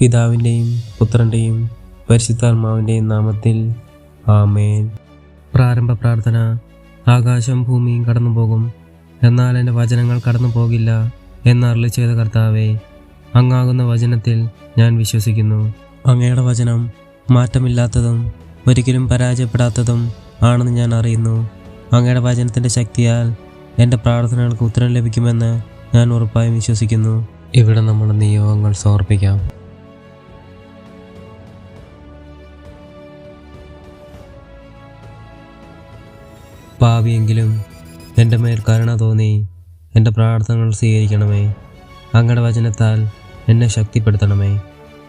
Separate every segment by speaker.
Speaker 1: പിതാവിന്റെയും പുത്രന്റെയും പരിശുദ്ധാത്മാവിന്റെയും നാമത്തിൽ ആമേൻ. പ്രാരംഭ പ്രാർത്ഥന. ആകാശം ഭൂമിയും കടന്നു പോകും എന്നാൽ എന്റെ വചനങ്ങൾ കടന്നു പോകില്ല എന്നറിളി ചെയ്ത കർത്താവെ അങ്ങാകുന്ന വചനത്തിൽ ഞാൻ വിശ്വസിക്കുന്നു. അങ്ങയുടെ വചനം മാറ്റമില്ലാത്തതും ഒരിക്കലും പരാജയപ്പെടാത്തതും ആണെന്ന് ഞാൻ അറിയുന്നു. അങ്ങയുടെ വചനത്തിന്റെ ശക്തിയാൽ എന്റെ പ്രാർത്ഥനകൾക്ക് ഉത്തരം ലഭിക്കുമെന്ന് ഞാൻ ഉറപ്പായും വിശ്വസിക്കുന്നു. ഇവിടെ നമ്മുടെ നിയോഗങ്ങൾ സമർപ്പിക്കാം. പാവിയെങ്കിലും എന്റെ മേൽ കരുണ തോന്നി എന്റെ പ്രാർത്ഥനകൾ സ്വീകരിക്കണമേ. അങ്ങടെ വചനത്താൽ എന്നെ ശക്തിപ്പെടുത്തണമേ.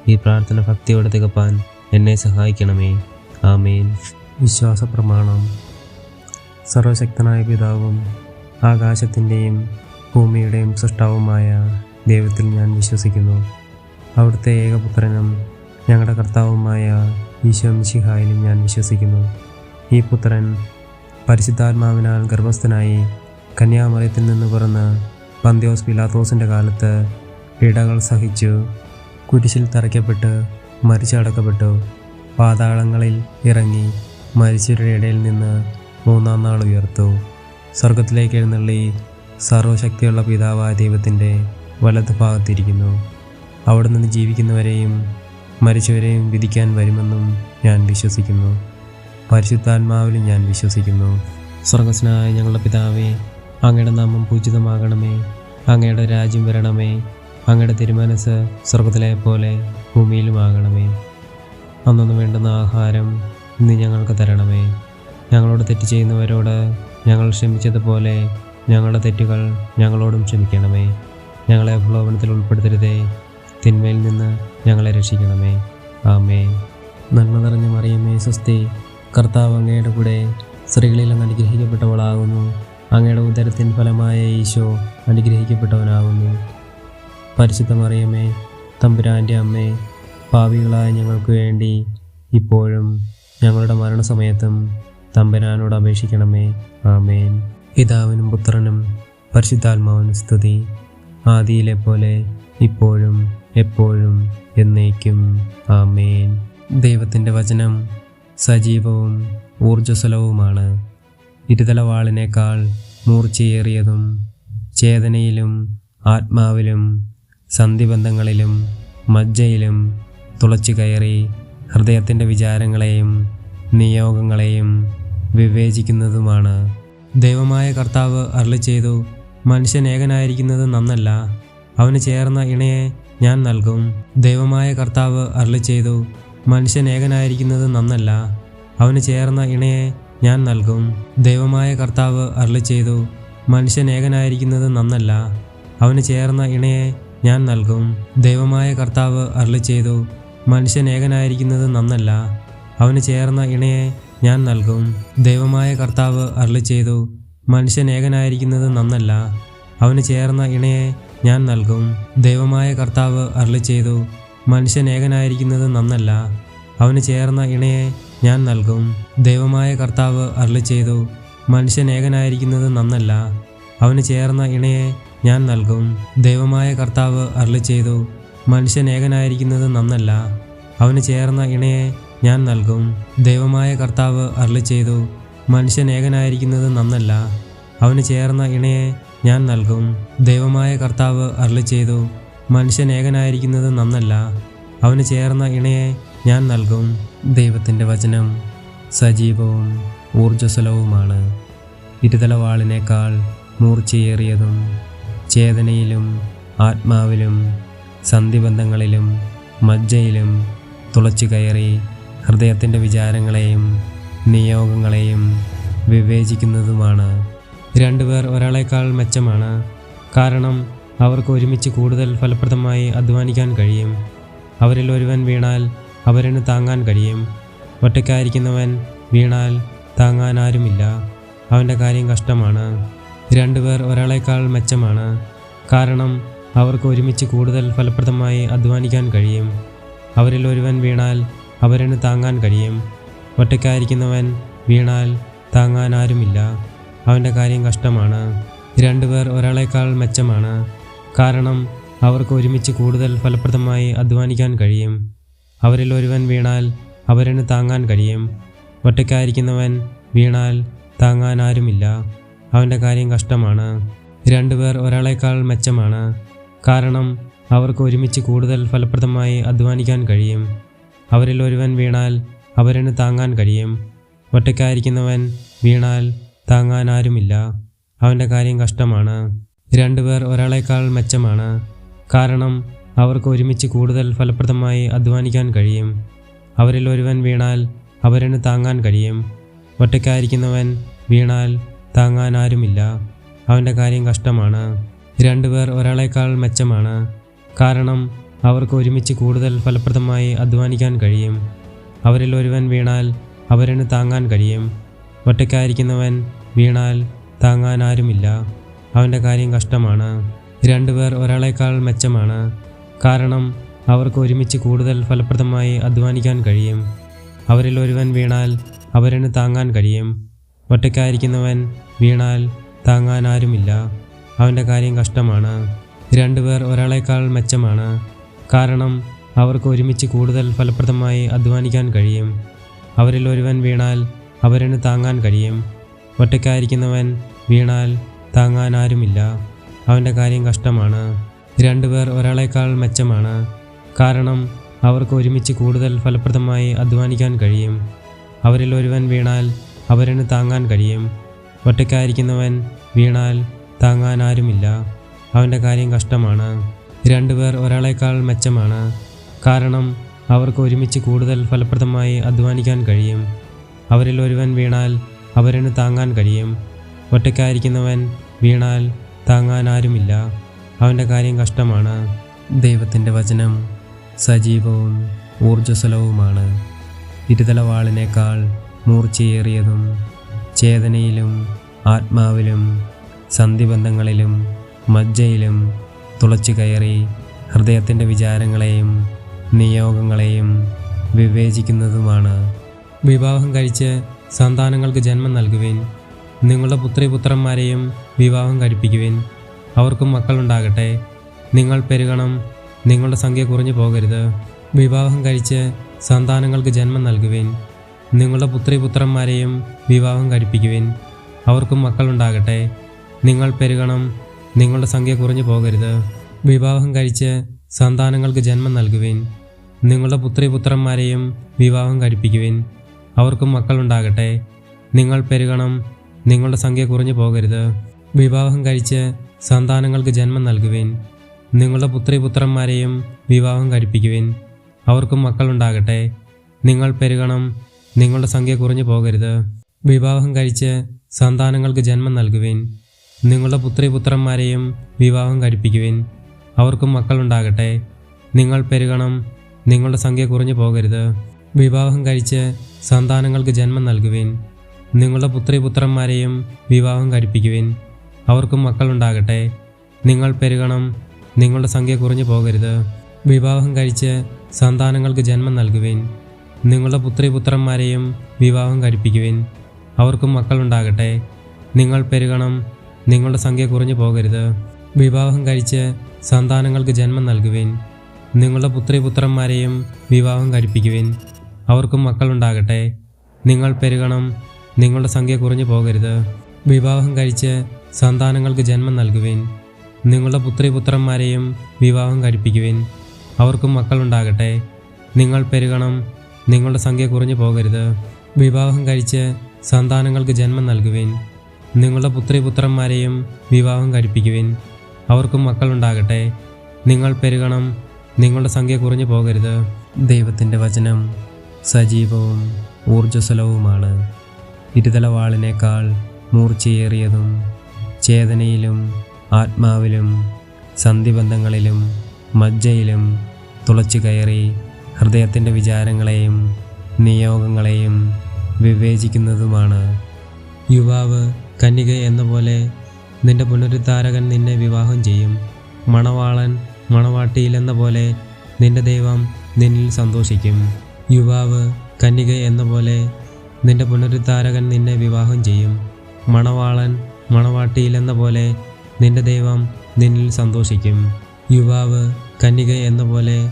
Speaker 1: ഈ പ്രാർത്ഥന ഭക്തിയോടെ തികപ്പാൻ എന്നെ സഹായിക്കണമേ. ആമേൻ. വിശ്വാസ പ്രമാണം സർവശക്തനായ പിതാവും ആകാശത്തിന്റെയും ഭൂമിയുടെയും സൃഷ്ടാവുമായ ദൈവത്തിൽ ഞാൻ വിശ്വസിക്കുന്നു. അവിടുത്തെ ഏകപുത്രനും ഞങ്ങളുടെ കർത്താവുമായ ഈശോ മിശിഹായിലും ഞാൻ വിശ്വസിക്കുന്നു. ഈ പുത്രൻ പരിശുദ്ധാത്മാവിനാൽ ഗർഭസ്ഥനായി കന്യാമറിയത്തിൽ നിന്ന് പിറന്ന് പന്ത്യോസ് പിലാത്തോസിന്റെ കാലത്ത് പീഡകൾ സഹിച്ചു കുരിശിൽ തറയ്ക്കപ്പെട്ട് മരിച്ചടക്കപ്പെട്ടു പാതാളങ്ങളിൽ ഇറങ്ങി മരിച്ചവരുടെ ഇടയിൽ നിന്ന് മൂന്നാം നാൾ ഉയർത്തു. സ്വർഗത്തിലേക്ക് എഴുന്നള്ളി സർവശക്തിയുള്ള പിതാവായ ദൈവത്തിന്റെ വലത് ഭാഗത്തിരിക്കുന്നു. അവിടെ നിന്ന് ജീവിക്കുന്നവരെയും മരിച്ചവരെയും വിധിക്കാൻ വരുമെന്നും ഞാൻ വിശ്വസിക്കുന്നു. പരിശുദ്ധാത്മാവിലും ഞാൻ വിശ്വസിക്കുന്നു. സ്വർഗസ്നായ ഞങ്ങളുടെ പിതാവേ അങ്ങയുടെ നാമം പൂജിതമാകണമേ. അങ്ങയുടെ രാജ്യം വരണമേ. അങ്ങയുടെ തിരുമനസ് സ്വർഗത്തിലെ പോലെ ഭൂമിയിലുമാകണമേ അന്നൊന്ന് വേണ്ടുന്ന ആഹാരം ഇന്ന് ഞങ്ങൾക്ക് തരണമേ. ഞങ്ങളോട് തെറ്റ് ചെയ്യുന്നവരോട് ഞങ്ങൾ ക്ഷമിച്ചതുപോലെ ഞങ്ങളുടെ തെറ്റുകൾ ഞങ്ങളോടും ക്ഷമിക്കണമേ. ഞങ്ങളെ പ്രലോഭനത്തിൽ ഉൾപ്പെടുത്തരുതേ. തിന്മയിൽ നിന്ന് ഞങ്ങളെ രക്ഷിക്കണമേ. ആമേ നന്മ നിറഞ്ഞ മറിയമേ സ്വസ്തി. കർത്താവ് അങ്ങയുടെ കൂടെ സ്ത്രീകളിലും അനുഗ്രഹിക്കപ്പെട്ടവളാകുന്നു. അങ്ങയുടെ ഉദരത്തിൻ ഫലമായ ഈശോ അനുഗ്രഹിക്കപ്പെട്ടവനാകുന്നു. പരിശുദ്ധ മറിയമേ തമ്പുരാന്റെ അമ്മേ പാവികളായ ഞങ്ങൾക്ക് വേണ്ടി ഇപ്പോഴും ഞങ്ങളുടെ മരണസമയത്തും തമ്പുരാനോട് അപേക്ഷിക്കണമേ. ആമേൻ. പിതാവിനും പുത്രനും പരിശുദ്ധാത്മാവിനും സ്തുതി. ആദിയിലെ പോലെ ഇപ്പോഴും എപ്പോഴും എന്നേക്കും. ആമേൻ. ദൈവത്തിന്റെ വചനം സജീവവും ഊർജസ്വലവുമാണ്. ഇരുതലവാളിനേക്കാൾ മൂർച്ചയേറിയതും ചേതനയിലും ആത്മാവിലും സന്ധിബന്ധങ്ങളിലും മജ്ജയിലും തുളച്ചു കയറി ഹൃദയത്തിന്റെ വിചാരങ്ങളെയും നിയോഗങ്ങളെയും വിവേചിക്കുന്നതുമാണ്. ദൈവമായ കർത്താവ് അരളി ചെയ്തു മനുഷ്യൻ ഏകനായിരിക്കുന്നത് നന്നല്ല. അവന് ചേർന്ന ഇണയെ ഞാൻ നൽകും. ദൈവമായ കർത്താവ് അരളി ചെയ്തു മനുഷ്യൻ ഏകനായിരിക്കുന്നത് നന്നല്ല. അവന് ചേർന്ന ഇണയെ ഞാൻ നൽകും. ദൈവമായ കർത്താവ് അരളി ചെയ്തു മനുഷ്യൻ ഏകനായിരിക്കുന്നത് നന്നല്ല. അവന് ചേർന്ന ഇണയെ ഞാൻ നൽകും. ദൈവമായ കർത്താവ് അരളി ചെയ്തു മനുഷ്യൻ ഏകനായിരിക്കുന്നത് നന്നല്ല. അവന് ചേർന്ന ഇണയെ ഞാൻ നൽകും. ദൈവമായ കർത്താവ് അരളി ചെയ്തു മനുഷ്യൻ ഏകനായിരിക്കുന്നത് നന്നല്ല. അവന് ചേർന്ന ഇണയെ ഞാൻ നൽകും. ദൈവമായ കർത്താവ് അരളി ചെയ്തു മനുഷ്യൻ ഏകനായിരിക്കുന്നത് നന്നല്ല. അവന് ചേർന്ന ഇണയെ ഞാൻ നൽകും. ദൈവമായ കർത്താവ് അരളി ചെയ്തു. മനുഷ്യൻ ഏകനായിരിക്കുന്നത് നന്നല്ല. അവന് ചേർന്ന ഇണയെ ഞാൻ നൽകും. ദൈവമായ കർത്താവ് അരളി ചെയ്തു. മനുഷ്യൻ ഏകനായിരിക്കുന്നത് നന്നല്ല. അവന് ചേർന്ന ഇണയെ ഞാൻ നൽകും. ദൈവമായ കർത്താവ് അരളി ചെയ്തു. മനുഷ്യൻ ഏകനായിരിക്കുന്നത് നന്നല്ല. അവന് ചേർന്ന ഇണയെ ഞാൻ നൽകും. ദൈവമായ കർത്താവ് അരളി ചെയ്തു. മനുഷ്യൻ ഏകനായിരിക്കുന്നത് നന്നല്ല. അവന് ചേർന്ന ഇണയെ ഞാൻ നൽകും. ദൈവത്തിന്റെ വചനം സജീവവും ഊർജസ്വലവുമാണ്. ഇരുതലവാളിനേക്കാൾ മൂർച്ചയേറിയതും ചേതനയിലും ആത്മാവിലും സന്ധിബന്ധങ്ങളിലും മജ്ജയിലും തുളച്ചു കയറി ഹൃദയത്തിന്റെ വിചാരങ്ങളെയും നിയോഗങ്ങളെയും വിവേചിക്കുന്നതുമാണ്. രണ്ടുപേർ ഒരാളേക്കാൾ മെച്ചമാണ്. കാരണം അവർക്ക് ഒരുമിച്ച് കൂടുതൽ ഫലപ്രദമായി അധ്വാനിക്കാൻ കഴിയും. അവരിൽ ഒരുവൻ വീണാൽ അവരന് താങ്ങാൻ കഴിയും. ഒറ്റയ്ക്കായിരിക്കുന്നവൻ വീണാൽ താങ്ങാൻ ആരുമില്ല. അവന്റെ കാര്യം കഷ്ടമാണ്. രണ്ടുപേർ ഒരാളേക്കാൾ മെച്ചമാണ്. കാരണം അവർക്ക് ഒരുമിച്ച് കൂടുതൽ ഫലപ്രദമായി അധ്വാനിക്കാൻ കഴിയും. അവരിൽ ഒരുവൻ വീണാൽ അവരന് താങ്ങാൻ കഴിയും. ഒറ്റയ്ക്കായിരിക്കുന്നവൻ വീണാൽ താങ്ങാൻ ആരുമില്ല. അവന്റെ കാര്യം കഷ്ടമാണ്. രണ്ടുപേർ ഒരാളേക്കാൾ മെച്ചമാണ്. കാരണം അവർക്ക് ഒരുമിച്ച് കൂടുതൽ ഫലപ്രദമായി അധ്വാനിക്കാൻ കഴിയും. അവരിൽ ഒരുവൻ വീണാൽ അവരന് താങ്ങാൻ കഴിയും. ഒറ്റയ്ക്കായിരിക്കുന്നവൻ വീണാൽ താങ്ങാൻ ആരുമില്ല. അവന്റെ കാര്യം കഷ്ടമാണ്. രണ്ടുപേർ ഒരാളേക്കാൾ മെച്ചമാണ്. കാരണം അവർക്ക് ഒരുമിച്ച് കൂടുതൽ ഫലപ്രദമായി അധ്വാനിക്കാൻ കഴിയും. അവരിൽ ഒരുവൻ വീണാൽ അവരന് താങ്ങാൻ കഴിയും. ഒറ്റയ്ക്കായിരിക്കുന്നവൻ വീണാൽ താങ്ങാൻ ആരുമില്ല. അവന്റെ കാര്യം കഷ്ടമാണ്. രണ്ടുപേർ ഒരാളേക്കാൾ മെച്ചമാണ്. കാരണം അവർക്ക് ഒരുമിച്ച് കൂടുതൽ ഫലപ്രദമായി അധ്വാനിക്കാൻ കഴിയും. അവരിൽ ഒരുവൻ വീണാൽ അവരന് താങ്ങാൻ കഴിയും. ഒറ്റയ്ക്കായിരിക്കുന്നവൻ വീണാൽ താങ്ങാൻ ആരുമില്ല. അവന്റെ കാര്യം കഷ്ടമാണ്. രണ്ടുപേർ ഒരാളേക്കാൾ മെച്ചമാണ്. കാരണം അവർക്ക് ഒരുമിച്ച് കൂടുതൽ ഫലപ്രദമായി അധ്വാനിക്കാൻ കഴിയും. അവരിൽ ഒരുവൻ വീണാൽ അവരന് താങ്ങാൻ കഴിയും. ഒറ്റയ്ക്കായിരിക്കുന്നവൻ വീണാൽ താങ്ങാൻ ആരുമില്ല. അവന്റെ കാര്യം കഷ്ടമാണ്. രണ്ടുപേർ ഒരാളേക്കാൾ മെച്ചമാണ്. കാരണം അവർക്ക് ഒരുമിച്ച് കൂടുതൽ ഫലപ്രദമായി അധ്വാനിക്കാൻ കഴിയും. അവരിൽ ഒരുവൻ വീണാൽ അവരന് താങ്ങാൻ കഴിയും. ഒറ്റയ്ക്കായിരിക്കുന്നവൻ വീണാൽ താങ്ങാൻ ആരുമില്ല. അവന്റെ കാര്യം കഷ്ടമാണ്. രണ്ടുപേർ ഒരാളേക്കാൾ മെച്ചമാണ്. കാരണം അവർക്ക് ഒരുമിച്ച് കൂടുതൽ ഫലപ്രദമായി അധ്വാനിക്കാൻ കഴിയും. അവരിൽ ഒരുവൻ വീണാൽ അവരന് താങ്ങാൻ കഴിയും. ഒറ്റയ്ക്കായിരിക്കുന്നവൻ വീണാൽ താങ്ങാൻ ആരുമില്ല. അവന്റെ കാര്യം കഷ്ടമാണ്. രണ്ടുപേർ ഒരാളേക്കാൾ മെച്ചമാണ്. കാരണം അവർക്ക് ഒരുമിച്ച് കൂടുതൽ ഫലപ്രദമായി അധ്വാനിക്കാൻ കഴിയും. അവരിൽ ഒരുവൻ വീണാൽ അവരന് താങ്ങാൻ കഴിയും. ഒറ്റയ്ക്കായിരിക്കുന്നവൻ വീണാൽ താങ്ങാൻ ആരുമില്ല. അവന്റെ കാര്യം കഷ്ടമാണ്. രണ്ടുപേർ ഒരാളേക്കാൾ മെച്ചമാണ്. കാരണം അവർക്ക് ഒരുമിച്ച് കൂടുതൽ ഫലപ്രദമായി അധ്വാനിക്കാൻ കഴിയും. അവരിൽ ഒരുവൻ വീണാൽ അവരന് താങ്ങാൻ കഴിയും. ഒറ്റയ്ക്കായിരിക്കുന്നവൻ വീണാൽ താങ്ങാൻ ആരുമില്ല. അവന്റെ കാര്യം കഷ്ടമാണ്. ദൈവത്തിന്റെ വചനം സജീവവും ഊർജസ്വലവുമാണ്. ഇരുതലവാളിനേക്കാൾ മൂർച്ചയേറിയതും ചേതനയിലും ആത്മാവിലും സന്ധിബന്ധങ്ങളിലും മജ്ജയിലും തുളച്ചു കയറി ഹൃദയത്തിന്റെ വിചാരങ്ങളെയും നിയോഗങ്ങളെയും വിവേചിക്കുന്നതുമാണ്. വിവാഹം കഴിച്ച് സന്താനങ്ങൾക്ക് ജന്മം നൽകുവിൻ. നിങ്ങളുടെ പുത്രിപുത്രന്മാരെയും വിവാഹം കഴിപ്പിക്കുവിൻ. അവർക്കും മക്കളുണ്ടാകട്ടെ. നിങ്ങൾ പെരുകണം. നിങ്ങളുടെ സംഖ്യ കുറഞ്ഞു പോകരുത്. വിവാഹം കഴിച്ച് സന്താനങ്ങൾക്ക് ജന്മം നൽകുവിൻ. നിങ്ങളുടെ പുത്രിപുത്രന്മാരെയും വിവാഹം കഴിപ്പിക്കുവിൻ. അവർക്കും മക്കളുണ്ടാകട്ടെ. നിങ്ങൾ പെരുകണം. നിങ്ങളുടെ സംഖ്യ കുറഞ്ഞു പോകരുത്. വിവാഹം കഴിച്ച് സന്താനങ്ങൾക്ക് ജന്മം നൽകുവിൻ. നിങ്ങളുടെ പുത്രിപുത്രന്മാരെയും വിവാഹം കഴിപ്പിക്കുവിൻ. അവർക്കും മക്കളുണ്ടാകട്ടെ. നിങ്ങൾ പെരുകണം. നിങ്ങളുടെ സംഖ്യ കുറഞ്ഞു പോകരുത്. വിവാഹം കഴിച്ച് സന്താനങ്ങൾക്ക് ജന്മം നൽകുവേൻ. നിങ്ങളുടെ പുത്രിപുത്രന്മാരെയും വിവാഹം കഴിപ്പിക്കുവിൻ. അവർക്കും മക്കളുണ്ടാകട്ടെ നിങ്ങൾ പെരുകണം. നിങ്ങളുടെ സംഖ്യ കുറഞ്ഞു പോകരുത്. വിവാഹം കഴിച്ച് സന്താനങ്ങൾക്ക് ജന്മം നൽകുവേൻ. നിങ്ങളുടെ പുത്രിപുത്രന്മാരെയും വിവാഹം കഴിപ്പിക്കുവിൻ. അവർക്കും മക്കളുണ്ടാകട്ടെ നിങ്ങൾ പെരുകണം. നിങ്ങളുടെ സംഖ്യ കുറഞ്ഞു പോകരുത്. വിവാഹം കഴിച്ച് സന്താനങ്ങൾക്ക് ജന്മം നൽകുവിൻ. നിങ്ങളുടെ പുത്രിപുത്രന്മാരെയും വിവാഹം കഴിപ്പിക്കുവിൻ. അവർക്കും മക്കളുണ്ടാകട്ടെ. നിങ്ങൾ പെരുകണം. നിങ്ങളുടെ സംഖ്യ കുറഞ്ഞു പോകരുത്. വിവാഹം കഴിച്ച് സന്താനങ്ങൾക്ക് ജന്മം നൽകുവിൻ. നിങ്ങളുടെ പുത്രിപുത്രന്മാരെയും വിവാഹം കഴിപ്പിക്കുവിൻ. അവർക്കും മക്കളുണ്ടാകട്ടെ. നിങ്ങൾ പെരുകണം. നിങ്ങളുടെ സംഖ്യ കുറഞ്ഞു പോകരുത്. വിവാഹം കഴിച്ച് സന്താനങ്ങൾക്ക് ജന്മം നൽകുവിൻ. നിങ്ങളുടെ പുത്രിപുത്രന്മാരെയും വിവാഹം കഴിപ്പിക്കുവിൻ. അവർക്കും മക്കളുണ്ടാകട്ടെ. നിങ്ങൾ പെരുകണം. നിങ്ങളുടെ സംഖ്യ കുറഞ്ഞു പോകരുത്. വിവാഹം കഴിച്ച് സന്താനങ്ങൾക്ക് ജന്മം നൽകുവിൻ. നിങ്ങളുടെ പുത്രിപുത്രന്മാരെയും വിവാഹം കഴിപ്പിക്കുവിൻ. അവർക്കും മക്കളുണ്ടാകട്ടെ. നിങ്ങൾ പെരുകണം. നിങ്ങളുടെ സംഖ്യ കുറഞ്ഞു പോകരുത്. വിവാഹം കഴിച്ച് സന്താനങ്ങൾക്ക് ജന്മം നൽകുവിൻ. നിങ്ങളുടെ പുത്രിപുത്രന്മാരെയും വിവാഹം കഴിപ്പിക്കുവിൻ. അവർക്കും മക്കളുണ്ടാകട്ടെ. നിങ്ങൾ പെരുകണം. നിങ്ങളുടെ സംഖ്യ കുറഞ്ഞു പോകരുത്. ദൈവത്തിന്റെ വചനം സജീവവും ഊർജസ്വലവുമാണ്. ഇരുതലവാളിനേക്കാൾ മൂർച്ചയേറിയതും ചേതനയിലും ആത്മാവിലും സന്ധിബന്ധങ്ങളിലും മജ്ജയിലും തുളച്ചു കയറി ഹൃദയത്തിന്റെ വിചാരങ്ങളെയും നിയോഗങ്ങളെയും വിവേചിക്കുന്നതുമാണ്. യുവാവ് കന്യക എന്ന പോലെ നിന്റെ പുനരുദ്ധാരകൻ നിന്നെ വിവാഹം ചെയ്യും. മണവാളൻ മണവാട്ടിയിലെന്ന പോലെ നിന്റെ ദൈവം നിന്നിൽ സന്തോഷിക്കും. യുവാവ് കന്യക എന്ന പോലെ നിന്റെ പുനരുദ്ധാരകൻ നിന്നെ വിവാഹം ചെയ്യും. മണവാളൻ മണവാട്ടിയിലെന്ന പോലെ നിന്റെ ദൈവം നിന്നിൽ സന്തോഷിക്കും. യുവാവ് കന്യക എന്ന പോലെ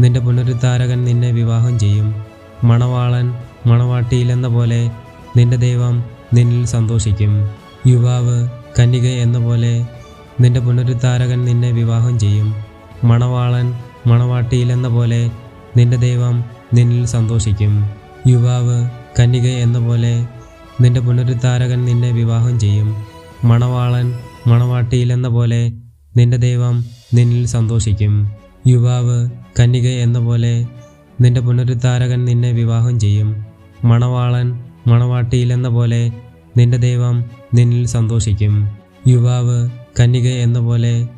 Speaker 1: നിന്റെ പുനരുദ്ധാരകൻ നിന്നെ വിവാഹം ചെയ്യും. മണവാളൻ മണവാട്ടിയിലെന്ന പോലെ നിന്റെ ദൈവം നിന്നിൽ സന്തോഷിക്കും. യുവാവ് കന്യക എന്ന പോലെ നിന്റെ പുനരുദ്ധാരകൻ നിന്നെ വിവാഹം ചെയ്യും. മണവാളൻ മണവാട്ടിയിലെന്ന പോലെ നിന്റെ ദൈവം നിന്നിൽ സന്തോഷിക്കും. യുവാവ് കന്യക എന്ന പോലെ നിന്റെ പുനരുദ്ധാരകൻ നിന്നെ വിവാഹം ചെയ്യും. മണവാളൻ മണവാട്ടിയിലെന്ന പോലെ നിന്റെ ദൈവം നിന്നിൽ സന്തോഷിക്കും. യുവാവ് കന്യക എന്ന പോലെ നിന്റെ പുനരുദ്ധാരകൻ നിന്നെ വിവാഹം ചെയ്യും. മണവാളൻ മണവാട്ടിയിലെന്ന പോലെ നിന്റെ ദൈവം നിന്നിൽ സന്തോഷിക്കും. യുവാവ് കന്യക എന്ന പോലെ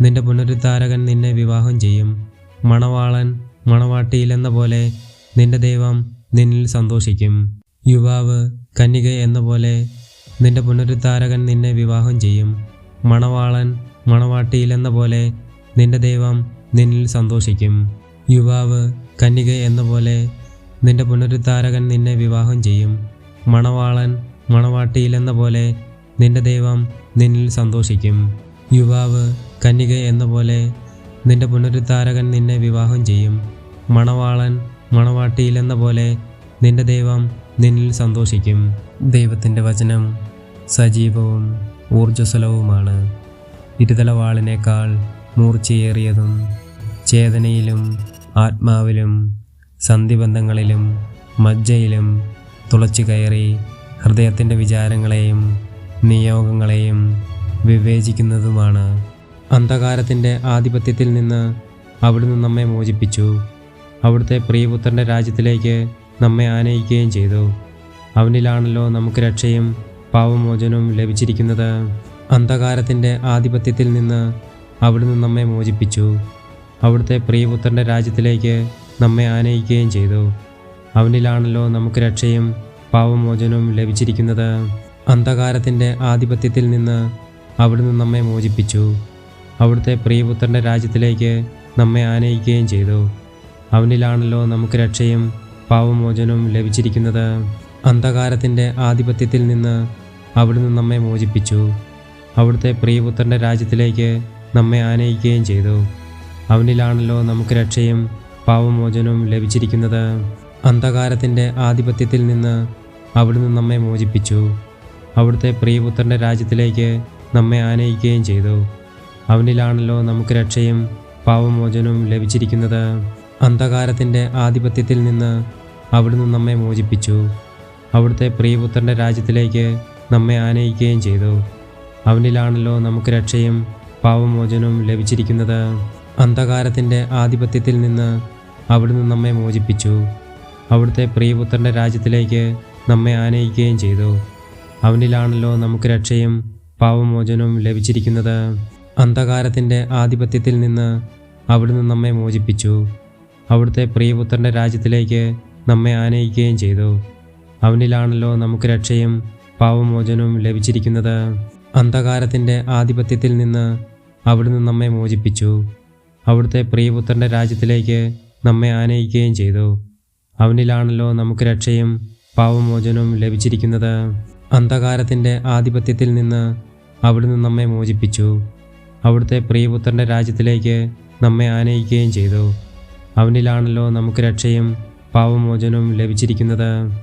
Speaker 1: നിന്റെ പുനരുദ്ധാരകൻ നിന്നെ വിവാഹം ചെയ്യും. മണവാളൻ മണവാട്ടിയിലെന്ന പോലെ നിന്റെ ദൈവം നിന്നിൽ സന്തോഷിക്കും. യുവാവ് കന്യക എന്ന പോലെ നിന്റെ പുനരുദ്ധാരകൻ നിന്നെ വിവാഹം ചെയ്യും. മണവാളൻ മണവാട്ടിയിലെന്ന പോലെ നിന്റെ ദൈവം നിന്നിൽ സന്തോഷിക്കും. യുവാവ് കന്യക എന്ന പോലെ നിന്റെ പുനരുദ്ധാരകൻ നിന്നെ വിവാഹം ചെയ്യും. മണവാളൻ മണവാട്ടിയിലെന്ന പോലെ നിന്റെ ദൈവം നിന്നിൽ സന്തോഷിക്കും. യുവാവ് കന്യക എന്ന പോലെ നിന്റെ പുനരുദ്ധാരകൻ നിന്നെ വിവാഹം ചെയ്യും. മണവാളൻ മണവാട്ടിയിലെന്ന പോലെ നിന്റെ ദൈവം നിന്നിൽ സന്തോഷിക്കും. ദൈവത്തിന്റെ വചനം സജീവവും ഊർജസ്വലവുമാണ്. ഇരുതലവാളിനേക്കാൾ മൂർച്ചയേറിയതും ചേതനയിലും ആത്മാവിലും സന്ധിബന്ധങ്ങളിലും മജ്ജയിലും തുളച്ചു കയറി ഹൃദയത്തിന്റെ വിചാരങ്ങളെയും നിയോഗങ്ങളെയും വിവേചിക്കുന്നതുമാണ്. അന്ധകാരത്തിന്റെ ആധിപത്യത്തിൽ നിന്ന് അവിടുന്ന് നമ്മെ മോചിപ്പിച്ചു. അവിടുത്തെ പ്രിയപുത്രന്റെ രാജ്യത്തിലേക്ക് നമ്മെ ആനയിക്കുകയും ചെയ്തു. അവനിലാണല്ലോ നമുക്ക് രക്ഷയും പാവമോചനവും ലഭിച്ചിരിക്കുന്നത്. അന്ധകാരത്തിന്റെ ആധിപത്യത്തിൽ നിന്ന് അവിടുന്ന് നമ്മെ മോചിപ്പിച്ചു. അവിടുത്തെ പ്രിയപുത്രന്റെ രാജ്യത്തിലേക്ക് നമ്മെ ആനയിക്കുകയും ചെയ്തു. അവനിലാണല്ലോ നമുക്ക് രക്ഷയും പാവമോചനവും ലഭിച്ചിരിക്കുന്നത്. അന്ധകാരത്തിന്റെ ആധിപത്യത്തിൽ നിന്ന് അവിടുന്ന് നമ്മെ മോചിപ്പിച്ചു. അവിടുത്തെ പ്രിയപുത്രന്റെ രാജ്യത്തിലേക്ക് നമ്മെ ആനയിക്കുകയും ചെയ്തു. അവനിലാണല്ലോ നമുക്ക് രക്ഷയും പാവമോചനവും ലഭിച്ചിരിക്കുന്നത്. അന്ധകാരത്തിന്റെ ആധിപത്യത്തിൽ നിന്ന് അവിടുന്ന് നമ്മെ മോചിപ്പിച്ചു. അവിടുത്തെ പ്രിയപുത്രന്റെ രാജ്യത്തിലേക്ക് നമ്മെ ആനയിക്കുകയും ചെയ്തു. അവനിലാണല്ലോ നമുക്ക് രക്ഷയും പാവമോചനവും ലഭിച്ചിരിക്കുന്നത്. അന്ധകാരത്തിന്റെ ആധിപത്യത്തിൽ നിന്ന് അവിടുന്ന് നമ്മെ മോചിപ്പിച്ചു. അവിടുത്തെ പ്രിയപുത്രന്റെ രാജ്യത്തിലേക്ക് നമ്മെ ആനയിക്കുകയും ചെയ്തു. അവനിലാണല്ലോ നമുക്ക് രക്ഷയും പാവമോചനവും ലഭിച്ചിരിക്കുന്നത്. അന്ധകാരത്തിന്റെ ആധിപത്യത്തിൽ നിന്ന് അവിടുന്ന് നമ്മെ മോചിപ്പിച്ചു. അവിടുത്തെ പ്രിയപുത്രന്റെ രാജ്യത്തിലേക്ക് നമ്മെ ആനയിക്കുകയും ചെയ്തു. അവനിലാണല്ലോ നമുക്ക് രക്ഷയും പാവമോചനവും ലഭിച്ചിരിക്കുന്നത്. അന്ധകാരത്തിന്റെ ആധിപത്യത്തിൽ നിന്ന് അവിടുന്ന് നമ്മെ മോചിപ്പിച്ചു. അവിടുത്തെ പ്രിയപുത്രന്റെ രാജ്യത്തിലേക്ക് നമ്മെ ആനയിക്കുകയും ചെയ്തു. അവനിലാണല്ലോ നമുക്ക് രക്ഷയും പാവമോചനവും ലഭിച്ചിരിക്കുന്നത്. അന്ധകാരത്തിന്റെ ആധിപത്യത്തിൽ നിന്ന് അവിടുന്ന് നമ്മെ മോചിപ്പിച്ചു. അവിടുത്തെ പ്രിയപുത്രന്റെ രാജ്യത്തിലേക്ക് നമ്മെ ആനയിക്കുകയും ചെയ്തു. അവനിലാണല്ലോ നമുക്ക് രക്ഷയും പാവമോചനവും ലഭിച്ചിരിക്കുന്നത്. അന്ധകാരത്തിന്റെ ആധിപത്യത്തിൽ നിന്ന് അവിടുന്ന് നമ്മെ മോചിപ്പിച്ചു. അവിടുത്തെ പ്രിയപുത്രന്റെ രാജ്യത്തിലേക്ക് നമ്മെ ആനയിക്കുകയും ചെയ്തു. അവനിലാണല്ലോ നമുക്ക് രക്ഷയും പാവമോചനവും ലഭിച്ചിരിക്കുന്നത്. അന്ധകാരത്തിന്റെ ആധിപത്യത്തിൽ നിന്ന് അവിടുന്ന് നമ്മെ മോചിപ്പിച്ചു. അവിടുത്തെ പ്രിയപുത്രന്റെ രാജ്യത്തിലേക്ക് നമ്മെ ആനയിക്കുകയും ചെയ്തു. അവനിലാണല്ലോ നമുക്ക് രക്ഷയും പാവമോചനവും ലഭിച്ചിരിക്കുന്നത്.